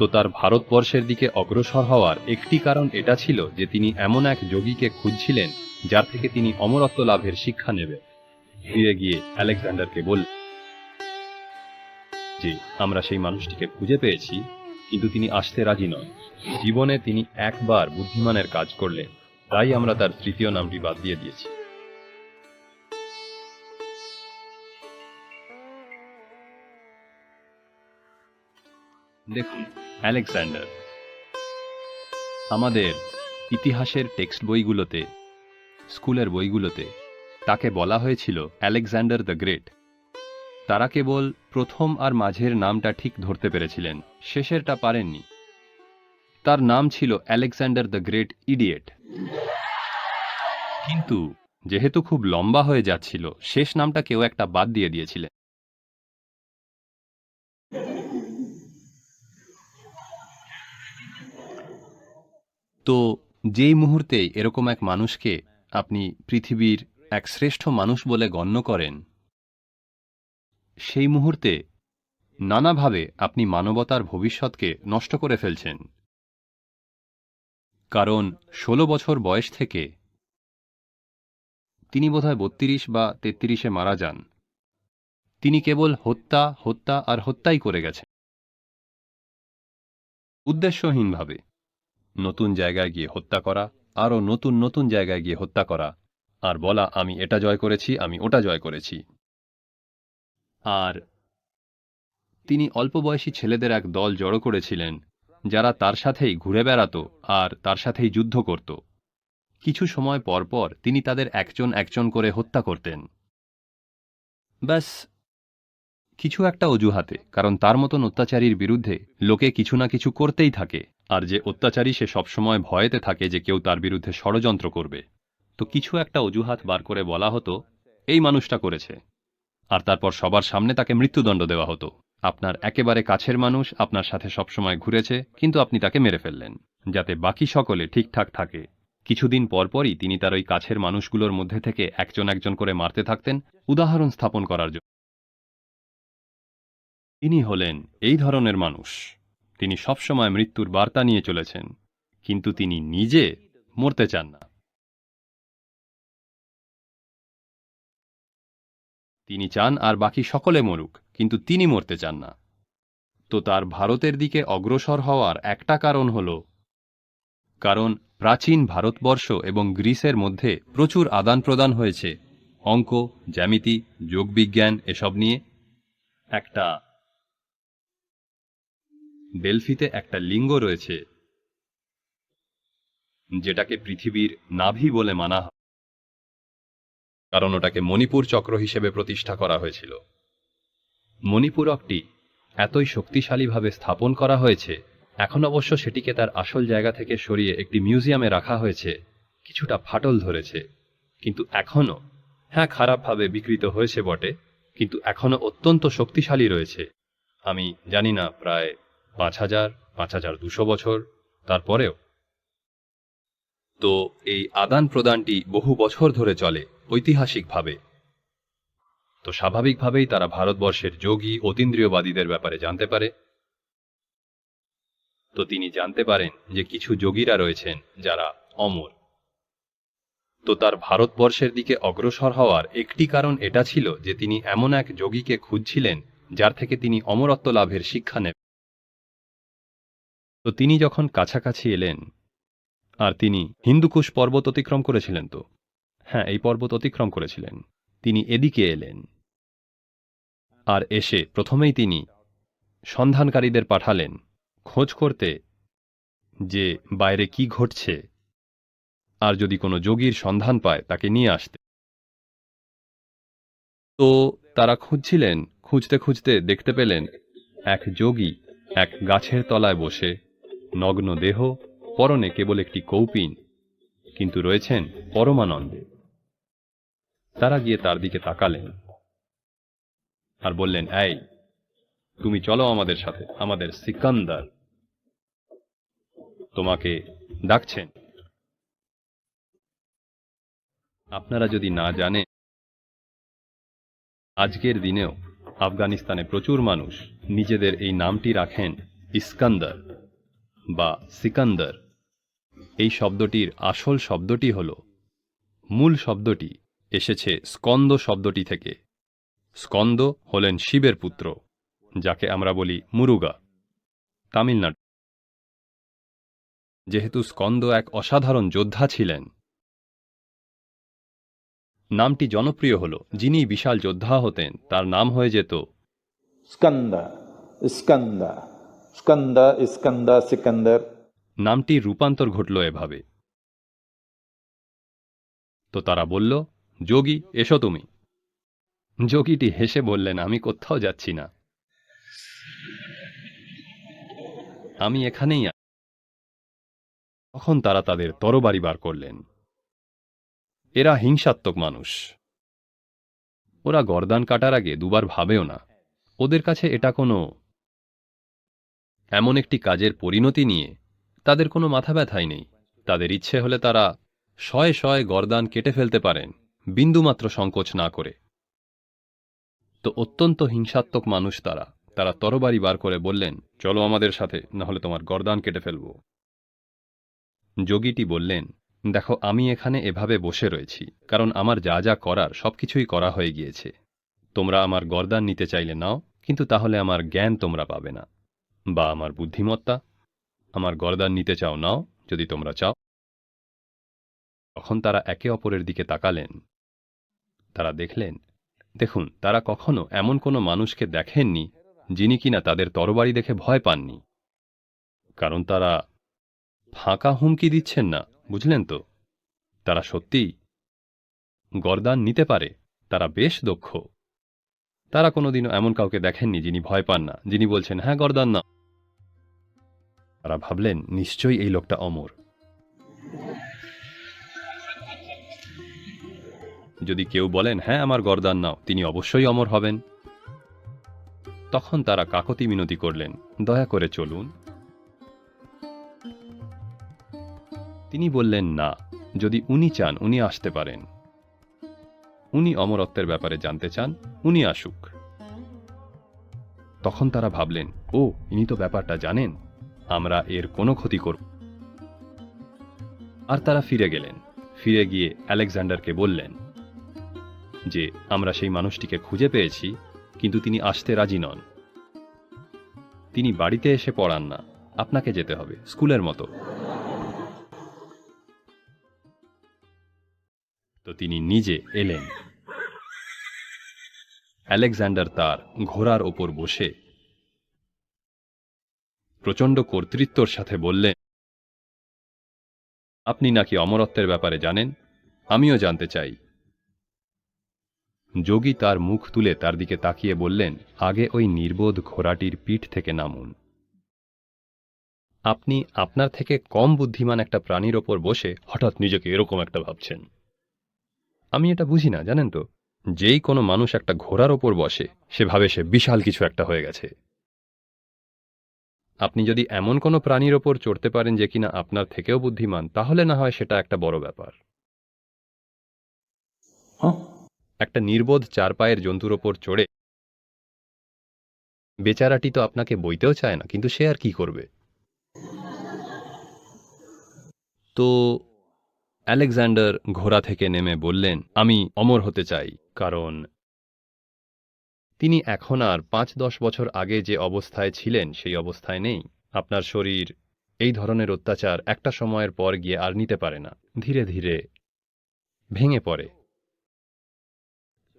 তো তার ভারতবর্ষের দিকে অগ্রসর হওয়ার একটি কারণ এটা ছিল যে তিনি এমন এক যোগীকে খুঁজছিলেন যার থেকে তিনি অমরত্ব লাভের শিক্ষা নেবে ফিরে গিয়ে আলেকজান্ডারকে বল যে আমরা সেই মানুষটিকে খুঁজে পেয়েছি, কিন্তু তিনি আসতে রাজি নন। জীবনে তিনি একবার বুদ্ধিমানের কাজ করলেন, তাই আমরা তার তৃতীয় নামটি বাদ দিয়ে দিয়েছি। দেখুন, আলেকজান্ডার, আমাদের ইতিহাসের টেক্সট বইগুলোতে, স্কুলের বইগুলোতে তাকে বলা হয়েছিল আলেকজান্ডার দ্য গ্রেট। তারা কেবল প্রথম আর মাঝের নামটা ঠিক ধরতে পেরেছিলেন, শেষেরটা পারেননি। তার নাম ছিল আলেকজান্ডার দ্য গ্রেট ইডিয়েট। কিন্তু যেহেতু খুব লম্বা হয়ে যাচ্ছিল, শেষ নামটা কেউ একটা বাদ দিয়ে দিয়েছিলেন। তো যেই মুহূর্তে এরকম এক মানুষকে আপনি পৃথিবীর এক শ্রেষ্ঠ মানুষ বলে গণ্য করেন, সেই মুহূর্তে নানাভাবে আপনি মানবতার ভবিষ্যৎকে নষ্ট করে ফেলছেন। কারণ ষোলো বছর বয়স থেকে তিনি বোধহয় বত্রিশ বা তেত্রিশে মারা যান। তিনি কেবল হত্যা হত্যা আর হত্যাই করে গেছেন। উদ্দেশ্যহীনভাবে নতুন জায়গায় গিয়ে হত্যা করা, আরও নতুন নতুন জায়গায় গিয়ে হত্যা করা। আর বলা, আমি এটা জয় করেছি, আমি ওটা জয় করেছি। আর তিনি অল্প বয়সী ছেলেদের এক দল জড়ো করেছিলেন, যারা তার সাথেই ঘুরে বেড়াতো আর তার সাথেই যুদ্ধ করত। কিছু সময় পর পর তিনি তাদের একজন একজন করে হত্যা করতেন। ব্যাস, কিছু একটা অজুহাতে, কারণ তার মতন অত্যাচারীর বিরুদ্ধে লোকে কিছু না কিছু করতেই থাকে। আর যে অত্যাচারী সে সবসময় ভয়েতে থাকে যে কেউ তার বিরুদ্ধে ষড়যন্ত্র করবে। তো কিছু একটা অজুহাত বার করে বলা হতো, এই মানুষটা করেছে। আর তারপর সবার সামনে তাকে মৃত্যুদণ্ড দেওয়া হতো। আপনার একেবারে কাছের মানুষ আপনার সাথে সবসময় ঘুরেছে, কিন্তু আপনি তাকে মেরে ফেললেন, যাতে বাকি সকলে ঠিকঠাক থাকে। কিছুদিন পরপরই তিনি তার ওই কাছের মানুষগুলোর মধ্যে থেকে একজন একজন করে মারতে থাকতেন, উদাহরণ স্থাপন করার জন্য তিনি হলেন এই ধরনের মানুষ। তিনি সবসময় মৃত্যুর বার্তা নিয়ে চলেছেন, কিন্তু তিনি নিজে মরতে চান না। তিনি চান আর বাকি সকলে মরুক, কিন্তু তিনি মরতে চান না। তো তার ভারতের দিকে অগ্রসর হওয়ার একটা কারণ হল, কারণ প্রাচীন ভারতবর্ষ এবং গ্রিসের মধ্যে প্রচুর আদান প্রদান হয়েছে, অঙ্ক, জ্যামিতি, যোগবিজ্ঞান এসব নিয়ে। একটা ডেলফিতে একটা লিঙ্গ রয়েছে, যেটাকে পৃথিবীর নাভি বলে মানা হয়, কারণ ওটাকে মণিপুর চক্র হিসেবে প্রতিষ্ঠা করা হয়েছিল। মণিপুরকটি এতই শক্তিশালীভাবে স্থাপন করা হয়েছে, এখন অবশ্য সেটিকে তার আসল জায়গা থেকে সরিয়ে একটি মিউজিয়ামে রাখা হয়েছে, কিছুটা ফাটল ধরেছে, কিন্তু এখনও হ্যাঁ খারাপভাবে বিকৃত হয়েছে বটে, কিন্তু এখনও অত্যন্ত শক্তিশালী রয়েছে। আমি জানি না, প্রায় পাঁচ হাজার পাঁচ হাজার দুশো বছর, তারপরেও। তো এই আদান প্রদানটি বহু বছর ধরে চলে, ঐতিহাসিকভাবে। তো স্বাভাবিকভাবেই তারা ভারতবর্ষের যোগী, অতীন্দ্রিয়বাদীদের ব্যাপারে জানতে পারে। তো তিনি জানতে পারেন যে কিছু যোগীরা রয়েছেন যারা অমর। তো তার ভারতবর্ষের দিকে অগ্রসর হওয়ার একটি কারণ এটা ছিল যে তিনি এমন এক যোগীকে খুঁজছিলেন, যার থেকে তিনি অমরত্ব লাভের শিক্ষা নেবেন। তো তিনি যখন কাছাকাছি এলেন, আর তিনি হিন্দুকুশ পর্বত অতিক্রম করেছিলেন তো? হ্যাঁ এই পর্বত অতিক্রম করেছিলেন। তিনি এদিকে এলেন। আর এসে প্রথমেই তিনি সন্ধানকারীদের পাঠালেন খোঁজ করতে যে বাইরে কি ঘটছে, আর যদি কোনো যোগীর সন্ধান পায় তাকে নিয়ে আসতে। তো তারা খুঁজছিলেন, খুঁজতে খুঁজতে দেখতে পেলেন এক যোগী এক গাছের তলায় বসে নগ্ন দেহ, পরনে কেবল একটি কৌপিন, কিন্তু রয়েছেন পরমানন্দে। তারা গিয়ে তার দিকে তাকালেন আর বললেন, এই, তুমি চলো আমাদের সাথে, আমাদের সিকান্দার। তোমাকে ডাকছেন। আপনারা যদি না জানেন, আজকের দিনেও আফগানিস্তানে প্রচুর মানুষ নিজেদের এই নামটি রাখেন ইস্কান্দার। বা সিকান্দার। এই শব্দটির আসল শব্দটি হল মূল শব্দটি এসেছে স্কন্দ শব্দটি থেকে। স্কন্দ হলেন শিবের পুত্র যাকে আমরা বলি মুরুগা তামিলনাড়ু। যেহেতু স্কন্দ এক অসাধারণ যোদ্ধা ছিলেন নামটি জনপ্রিয় হল। যিনি বিশাল যোদ্ধা হতেন তার নাম হয়ে যেত Skanda, Skanda, Skanda, Iskanda, Sikandar. নামটির রূপান্তর ঘটল এভাবে। তো তারা বলল যোগী এসো তুমি। যোগীটি হেসে বললেন আমি কোথাও যাচ্ছি না। আমি এখানেই তখন তারা তাদের তরবারি বার করলেন। এরা হিংসাত্মক মানুষ। ওরা গর্দান কাটার আগে দুবার ভাবেও না। ওদের কাছে এটা কোনো এমন একটি কাজের পরিণতি নিয়ে তাদের কোনো মাথা ব্যথাই নেই। তাদের ইচ্ছে হলে তারা শয়ে শয়ে গরদান কেটে ফেলতে পারেন, বিন্দুমাত্র সংকোচ না করে। তো অত্যন্ত হিংসাত্মক মানুষ তারা। তারা তরবারি বার করে বললেন, চলো আমাদের সাথে, নাহলে তোমার গরদান কেটে ফেলব। যোগীটি বললেন, দেখো, আমি এখানে এভাবে বসে রয়েছি, কারণ আমার যা যা করার সবকিছুই করা হয়ে গিয়েছে। তোমরা আমার গরদান নিতে চাইলে নাও, কিন্তু তাহলে আমার জ্ঞান তোমরা পাবে না। বা আমার বুদ্ধিমত্তা, আমার গরদান নিতে চাও নাও, যদি তোমরা চাও। তখন তারা একে অপরের দিকে তাকালেন। তারা দেখলেন, দেখুন, তারা কখনো এমন কোনো মানুষকে দেখেননি, যিনি কিনা তাদের তরবারি দেখে ভয় পাননি। কারণ তারা ফাঁকা হুমকি দিচ্ছেন না, বুঝলেন তো? তারা সত্যিই গরদান নিতে পারে, তারা বেশ দক্ষ। তারা কোনোদিনও এমন কাউকে দেখেননি যিনি ভয় পান না, যিনি বলছেন হ্যাঁ গরদান না তারা ভাবলেন, নিশ্চয়ই এই লোকটা অমর। যদি কেউ বলেন হ্যাঁ আমার গরদান নাও, তিনি অবশ্যই অমর হবেন। তখন তারা কাকতি মিনতি করলেন, দয়া করে চলুন। তিনি বললেন, না, যদি উনি চান, উনি আসতে পারেন। উনি অমরত্বের ব্যাপারে জানতে চান, উনি আসুক। তখন তারা ভাবলেন, ও, ইনি তো ব্যাপারটা জানেন? আমরা এর কোনো ক্ষতি করব আর তারা ফিরে গেলেন। ফিরে গিয়ে আলেকজান্ডারকে বললেন যে, আমরা সেই মানুষটিকে খুঁজে পেয়েছি, কিন্তু তিনি আসতে রাজি নন। তিনি বাড়িতে এসে পড়ান না। আপনাকে যেতে হবে, স্কুলের মতো। তো তিনি নিজে এলেন। আলেকজান্ডার তার ঘোড়ার ওপর বসে প্রচণ্ড কর্তৃত্বর সাথে বললেন, আপনি নাকি অমরত্বের ব্যাপারে জানেন? আমিও জানতে চাই। যোগী তার মুখ তুলে তার দিকে তাকিয়ে বললেন, আগে ওই নির্বোধ ঘোড়াটির পিঠ থেকে নামুন। আপনি আপনার থেকে কম বুদ্ধিমান একটা প্রাণীর ওপর বসে হঠাৎ নিজেকে এরকম একটা ভাবছেন। আমি এটা বুঝি না, জানেন তো? যেই কোনো মানুষ একটা ঘোড়ার ওপর বসে সে ভাবে সে বিশাল কিছু একটা হয়ে গেছে। আপনি যদি এমন কোনো প্রাণীর ওপর চড়তে পারেন যে কিনা আপনার থেকেও বুদ্ধিমান তাহলে না হয় সেটা একটা বড় ব্যাপার। একটা নির্বোধ চার পায়ের জন্তুর ওপর চড়ে বেচারাটি তো আপনাকে বইতেও চায় না কিন্তু সে আর কি করবে? তো আলেকজান্ডার ঘোড়া থেকে নেমে বললেন আমি অমর হতে চাই কারণ তিনি এখন আর পাঁচ দশ বছর আগে যে অবস্থায় ছিলেন, সেই অবস্থায় নেই। আপনার শরীর, এই ধরনের অত্যাচার একটা সময়ের পর গিয়ে আর নিতে পারে না। ধীরে ধীরে ভেঙে পড়ে।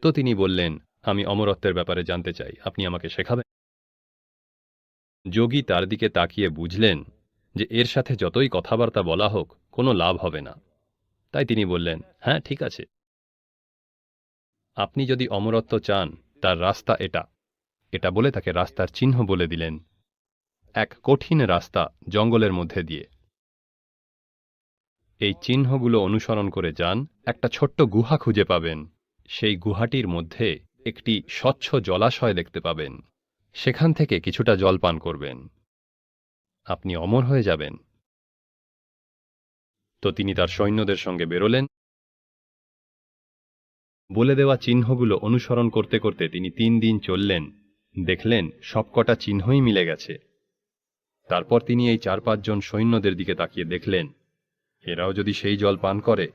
তো তিনি বললেন, আমি অমরত্বের ব্যাপারে জানতে চাই। আপনি আমাকে শেখাবেন? যোগী তার দিকে তাকিয়ে বুঝলেন যে এর সাথে যতই কথাবার্তা বলা হোক, কোনো লাভ হবে না। তাই তিনি বললেন হ্যাঁ ঠিক আছে। আপনি যদি অমরত্ব চান তার রাস্তা এটা। এটা বলে তাকে রাস্তার চিহ্ন বলে দিলেন। এক কঠিন রাস্তা জঙ্গলের মধ্যে দিয়ে। এই চিহ্নগুলো অনুসরণ করে যান, একটা ছোট্ট গুহা খুঁজে পাবেন। সেই গুহাটির মধ্যে একটি স্বচ্ছ জলাশয় দেখতে পাবেন। সেখান থেকে কিছুটা জল পান করবেন। আপনি অমর হয়ে যাবেন। তো তিনি তার সৈন্যদের সঙ্গে বেরোলেন। বলে দেওয়া চিহ্নগুলো অনুসরণ করতে করতে তিনি তিন দিন চললেন, দেখলেন সবকটা চিহ্নই মিলে গেছে। তারপর তিনি এই চার পাঁচজন সৈন্যদের দিকে তাকিয়ে দেখলেন, এরাও যদি সেই জল পান করে।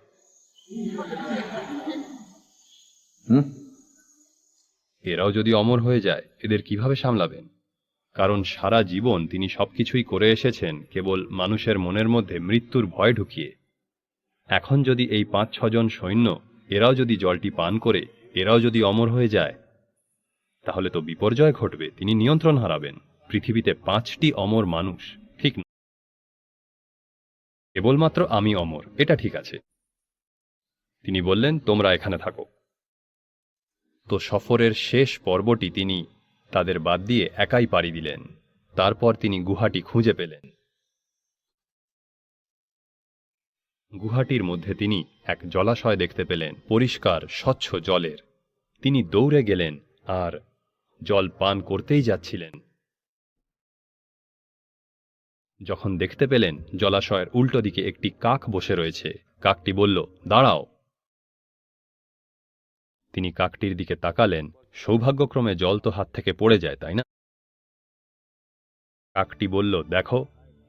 এরাও যদি অমর হয়ে যায়, এদের কীভাবে সামলাবেন? কারণ সারা জীবন তিনি সবকিছুই করে এসেছেন, কেবল মানুষের মনের মধ্যে মৃত্যুর ভয় ঢুকিয়ে। এখন যদি এই পাঁচ ছজন সৈন্য এরাও যদি জলটি পান করে, এরাও যদি অমর হয়ে যায়, তাহলে তো বিপর্যয় ঘটবে, তিনি নিয়ন্ত্রণ হারাবেন। পৃথিবীতে পাঁচটি অমর মানুষ, ঠিক না? কেবলমাত্র আমি অমর, এটা ঠিক আছে। তিনি বললেন, তোমরা এখানে থাকো। তো সফরের শেষ পর্বটি তিনি তাদের বাদ দিয়ে একাই পাড়ি দিলেন। তারপর তিনি গুহাটি খুঁজে পেলেন। গুহাটির মধ্যে তিনি এক জলাশয় দেখতে পেলেন, পরিষ্কার, স্বচ্ছ জলের। তিনি দৌড়ে গেলেন আর জল পান করতেই যাচ্ছিলেন। যখন দেখতে পেলেন জলাশয়ের উল্টো দিকে একটি কাক বসে রয়েছে, কাকটি বলল, দাঁড়াও। তিনি কাকটির দিকে তাকালেন, সৌভাগ্যক্রমে জল তো হাত থেকে পড়ে যায়, তাই না? কাকটি বলল, দেখো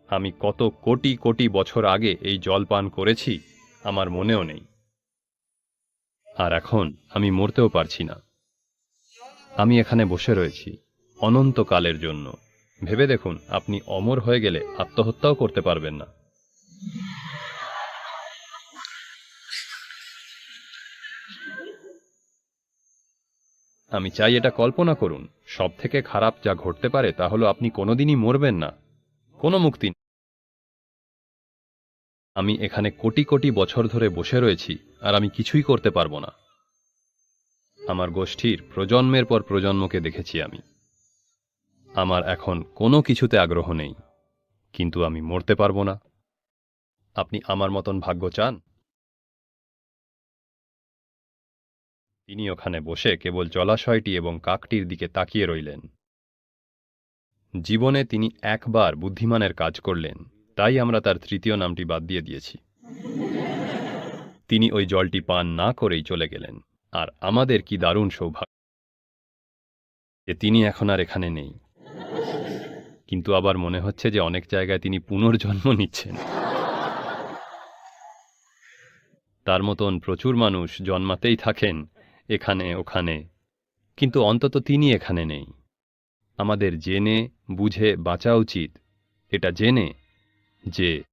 আমি কত কোটি কোটি বছর আগে এই জল পান করেছি, আমার মনেও নেই। আর এখন আমি মরতেও পারছি না। আমি এখানে বসে রয়েছি, অনন্তকালের জন্য। ভেবে দেখুন, আপনি অমর হয়ে গেলে আত্মহত্যাও করতে পারবেন না। আমি চাই এটা কল্পনা করুন সব থেকে খারাপ যা ঘটতে পারে তা হলো আপনি কোনোদিনই মরবেন না। কোনো মুক্তি। আমি এখানে কোটি কোটি বছর ধরে বসে রয়েছি আর আমি কিছুই করতে পারব না। আমার গোষ্ঠীর প্রজন্মের পর প্রজন্মকে দেখেছি আমি। আমার এখন কোনো কিছুতে আগ্রহ নেই, কিন্তু আমি মরতে পারব না। আপনি আমার মতন ভাগ্য চান? তিনি ওখানে বসে কেবল জলাশয়টি এবং কাকটির দিকে তাকিয়ে রইলেন। জীবনে তিনি একবার বুদ্ধিমানের কাজ করলেন, তাই আমরা তার তৃতীয় নামটি বাদ দিয়ে দিয়েছি। তিনি ওই জলটি পান না করেই চলে গেলেন, আর আমাদের কি দারুণ সৌভাগ্য। যে তিনি এখন আর এখানে নেই। কিন্তু আবার মনে হচ্ছে যে অনেক জায়গায় তিনি পুনর্জন্ম নিচ্ছেন। তার মতন প্রচুর মানুষ জন্মাতেই থাকেন এখানে ওখানে, কিন্তু অন্তত তিনি এখানে নেই। আমাদের জেনে বুঝে বাঁচা উচিত। এটা জেনে যে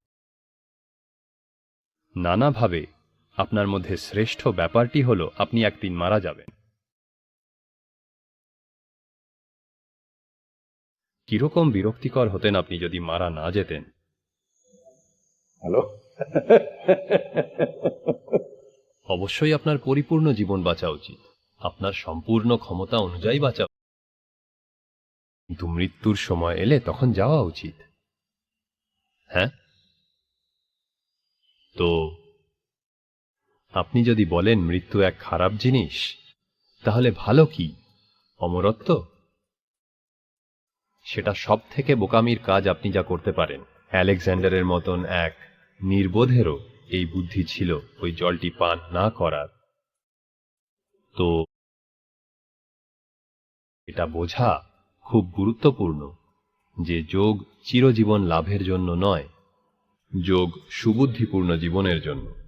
নানাভাবে আপনার মধ্যে শ্রেষ্ঠ ব্যাপারটি হল আপনি একদিন মারা যাবেন। কীরকম বিরক্তিকর হতেন আপনি যদি মারা না যেতেন। হ্যালো? অবশ্যই আপনার পরিপূর্ণ জীবন বাঁচা উচিত। আপনার সম্পূর্ণ ক্ষমতা অনুযায়ী বাঁচা। কিন্তু মৃত্যুর সময় এলে তখন যাওয়া উচিত। হ্যাঁ? তো, আপনি যদি বলেন মৃত্যু এক খারাপ জিনিস, তাহলে ভালো কি? অমরত্ব? সেটা সব থেকে বোকামির কাজ আপনি যা করতে পারেন। অ্যালেকজান্ডারের মতন এক নির্বোধেরও এই বুদ্ধি ছিল ওই জলটি পান না করার। তো, এটা বোঝা খুব গুরুত্বপূর্ণ যে যোগ চিরজীবন লাভের জন্য নয় যোগ সুবুদ্ধিপূর্ণ জীবনের জন্য।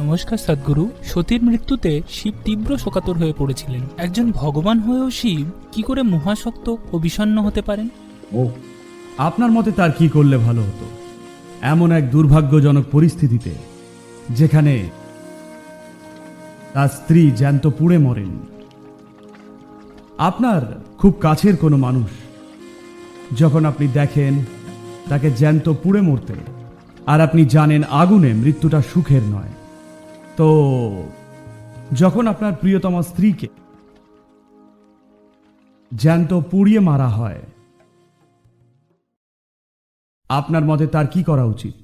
নমস্কার সদ্গুরু। সতীর মৃত্যুতে শিব তীব্র শোকাতর হয়ে পড়েছিলেন। একজন ভগবান হয়েও শিব কি করে মহাশক্ত ও বিষণ্ণ হতে পারেন? ও, আপনার মতে তার কি করলে ভালো হতো? এমন এক দুর্ভাগ্যজনক পরিস্থিতিতে, যেখানে তার স্ত্রী জ্যান্ত পুড়ে মরেন। আপনার খুব কাছের কোনো মানুষ, যখন আপনি দেখেন তাকে জ্যান্ত পুড়ে মরতে, আর আপনি জানেন আগুনে মৃত্যুটা সুখের নয়। তো যখন আপনার প্রিয়তমা স্ত্রীকে জ্যান্ত পুড়িয়ে মারা হয়, আপনার মতে তার কি করা উচিত?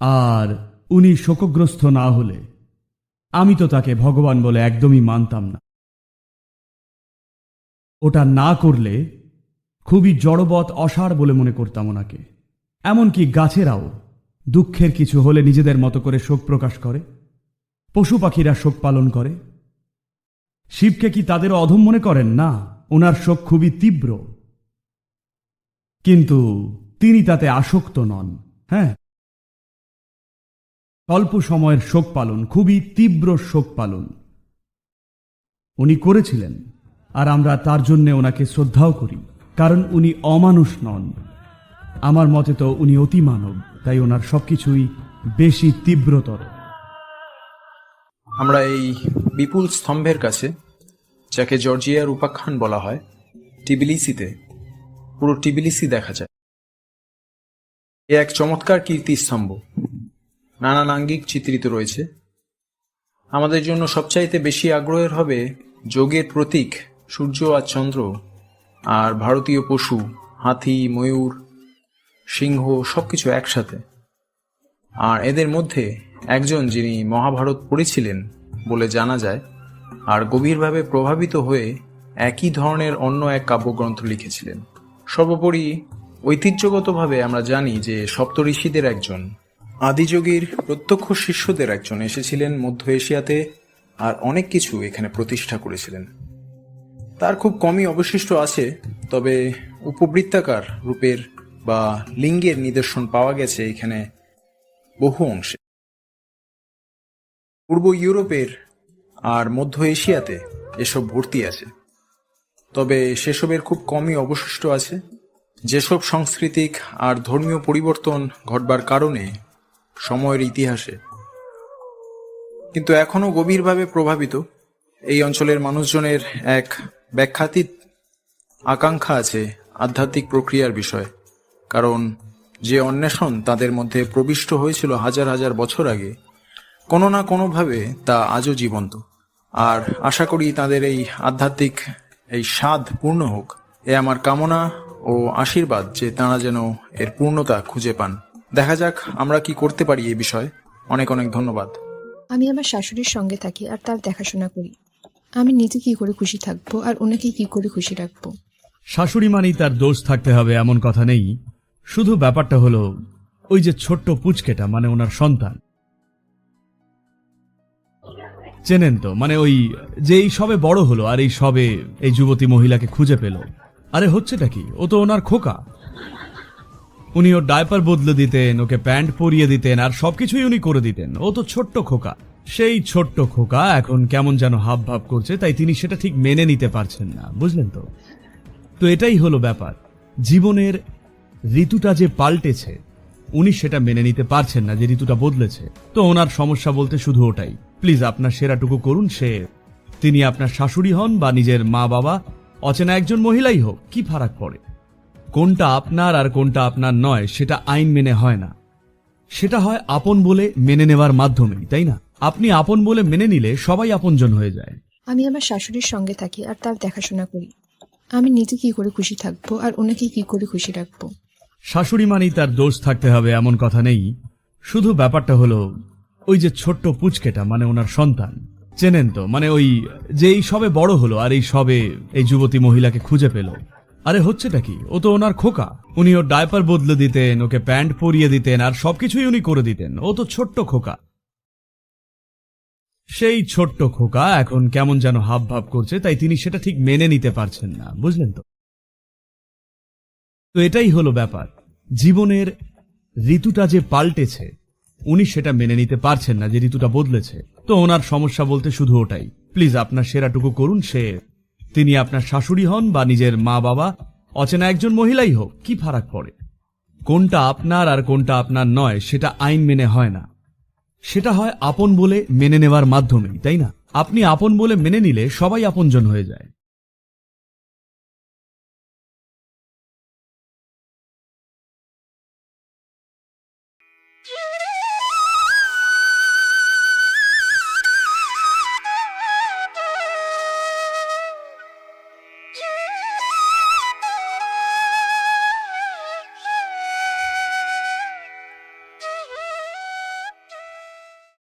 আর উনি শোকগ্রস্ত না হলে আমি তো তাকে ভগবান বলে একদমই মানতাম না। ওটা না করলে খুবই জড়বৎ অসার বলে মনে করতাম ওনাকে। এমনকি গাছেরাও দুঃখের কিছু হলে নিজেদের মতো করে শোক প্রকাশ করে। পশু পাখিরা শোক পালন করে। শিবকে কি তাদের অধম মনে করেন? না, ওনার শোক খুবই তীব্র। কিন্তু তিনি তাতে আসক্ত নন হ্যাঁ? অল্প সময়ের শোক পালন, খুবই তীব্র শোক পালন। উনি করেছিলেন, আর আমরা তার জন্যে ওনাকে শ্রদ্ধাও করি, কারণ উনি অমানুষ নন। আমার মতে তো উনি অতি মানব। তাই ওনার সবকিছুই বেশি তীব্রতর। আমরা এই বিপুল স্তম্ভের কাছে, যাকে জর্জিয়ার উপাখ্যান বলা হয়, টিবিলিসিতে, পুরো টিবিলিসি দেখা যায়। এ এক চমৎকার কীর্তিস্তম্ভ। নানান আঙ্গিক চিত্রিত রয়েছে। আমাদের জন্য সবচাইতে বেশি আগ্রহের হবে যোগের প্রতীক সূর্য আর চন্দ্র আর ভারতীয় পশু, হাতি, ময়ূর সিংহ সবকিছু একসাথে। আর এদের মধ্যে একজন যিনি মহাভারত পড়েছিলেন বলে জানা যায়, আর গভীরভাবে প্রভাবিত হয়ে একই ধরনের অন্য এক কাব্যগ্রন্থ লিখেছিলেন। সর্বোপরি ঐতিহ্যগতভাবে আমরা জানি যে সপ্তঋষিদের একজন, আদিযোগীর প্রত্যক্ষ শিষ্যদের একজন এসেছিলেন মধ্য এশিয়াতে আর অনেক কিছু এখানে প্রতিষ্ঠা করেছিলেন। তার খুব কমই অবশিষ্ট আছে, তবে উপবৃত্তাকার রূপের বা লিঙ্গের নিদর্শন পাওয়া গেছে এখানে বহু অংশে। পূর্ব ইউরোপের আর মধ্য এশিয়াতে এসব ভর্তি আছে। তবে সেসবের খুব কমই অবশিষ্ট আছে। যেসব সাংস্কৃতিক আর ধর্মীয় পরিবর্তন ঘটবার কারণে সময়ের ইতিহাসে। কিন্তু এখনও গভীরভাবে প্রভাবিত এই অঞ্চলের মানুষজনের এক ব্যাখ্যাতীত আকাঙ্ক্ষা আছে আধ্যাত্মিক প্রক্রিয়ার বিষয়ে। কারণ যে অন্বেষণ তাদের মধ্যে প্রবিষ্ট হয়েছিল হাজার হাজার বছর আগে কোনো না কোনোভাবে তা আজও জীবন্ত। আর আশা করি তাদের এই আধ্যাত্মিক এই স্বাদ পূর্ণ হোক। এ আমার কামনা ও আশীর্বাদ যে তাঁরা যেন এর পূর্ণতা খুঁজে পান। দেখা যাক আমরা কি করতে পারি এই বিষয়ে। অনেক অনেক ধন্যবাদ। আমি আমার শাশুড়ির সঙ্গে থাকি আর তার দেখাশোনা করি। আমি নিজে কি করে খুশি থাকব আর ওনাকে কি করে খুশি রাখব? শাশুড়ি মানেই তার দোষ থাকতে হবে এমন কথা নেই। শুধু ব্যাপারটা হলো, ওই যে ছোট্ট পুচকেটা মানে ওনার সন্তান। চেনেন তো মানে ওই যে এই সবে বড় হলো, আর এই সবে এই যুবতী মহিলাকে খুঁজে পেল। আরে, হচ্ছেটা কি? ও তো ওনার খোকা। উনি ওর ডায়পার বদলে দিতেন, ওকে প্যান্ট পরিয়ে দিতেন, আর সবকিছুই উনি করে দিতেন। ও তো ছোট্ট খোকা। সেই ছোট্ট খোকা এখন কেমন যেন হাব ভাব করছে, তাই তিনি সেটা ঠিক মেনে নিতে পারছেন না, বুঝলেন তো? তো এটাই হলো ব্যাপার। জীবনের ঋতুটা যে পাল্টেছে, উনি সেটা মেনে নিতে পারছেন না যে ঋতুটা বদলেছে। তো ওনার সমস্যা বলতে শুধু ওটাই। প্লিজ আপনার সেরাটুকু করুন, সে তিনি আপনার শাশুড়ি হন বা নিজের মা বাবা, অচেনা একজন মহিলাই হোক, কি ফারাক পড়ে? কোনটা আপনার আর কোনটা আপনার নয়, সেটা আইন মেনে হয় না। সেটা হয় আপন বলে মেনে নেওয়ার মাধ্যমেই, তাই না? আপনি আপন বলে মেনে নিলে সবাই আপনজন হয়ে যায়। আমি আমার শাশুড়ির সঙ্গে থাকি আর তার দেখাশোনা করি। আমি নিজে কি করে খুশি থাকব আর ওনাকে কি করে খুশি রাখব? শাশুড়ি মানেই তার দোষ থাকতে হবে, এমন কথা নেই। শুধু ব্যাপারটা হলো, ওই যে ছোট্ট পুচকেটা মানে ওনার সন্তান। চেনেন তো মানে ওই যে এই সবে বড় হলো, আর এই সবে এই যুবতী মহিলাকে খুঁজে পেল। আরে হচ্ছেটা কি? ও তো ওনার খোকা। উনি ওর ডায়পার বদলে দিতেন, ওকে প্যান্ট পরিয়ে দিতেন, আর সবকিছুই উনি করে দিতেন। ও তো ছোট্ট খোকা। সেই ছোট্ট খোকা এখন কেমন যেন হাব ভাব করছে, তাই তিনি সেটা ঠিক মেনে নিতে পারছেন না, বুঝলেন তো? তো এটাই হলো ব্যাপার। জীবনের ঋতুটা যে পাল্টেছে, উনি সেটা মেনে নিতে পারছেন না যে ঋতুটা বদলেছে। তো ওনার সমস্যা বলতে শুধু ওটাই। প্লিজ আপনার সেরাটুকু করুন, সে তিনি আপনার শাশুড়ি হন বা নিজের মা বাবা, অচেনা একজন মহিলাই হোক, কি ফারাক পড়ে? কোনটা আপনার আর কোনটা আপনার নয়, সেটা আইন মেনে হয় না। সেটা হয় আপন বলে মেনে নেওয়ার মাধ্যমেই, তাই না? আপনি আপন বলে মেনে নিলে সবাই আপনজন হয়ে যায়।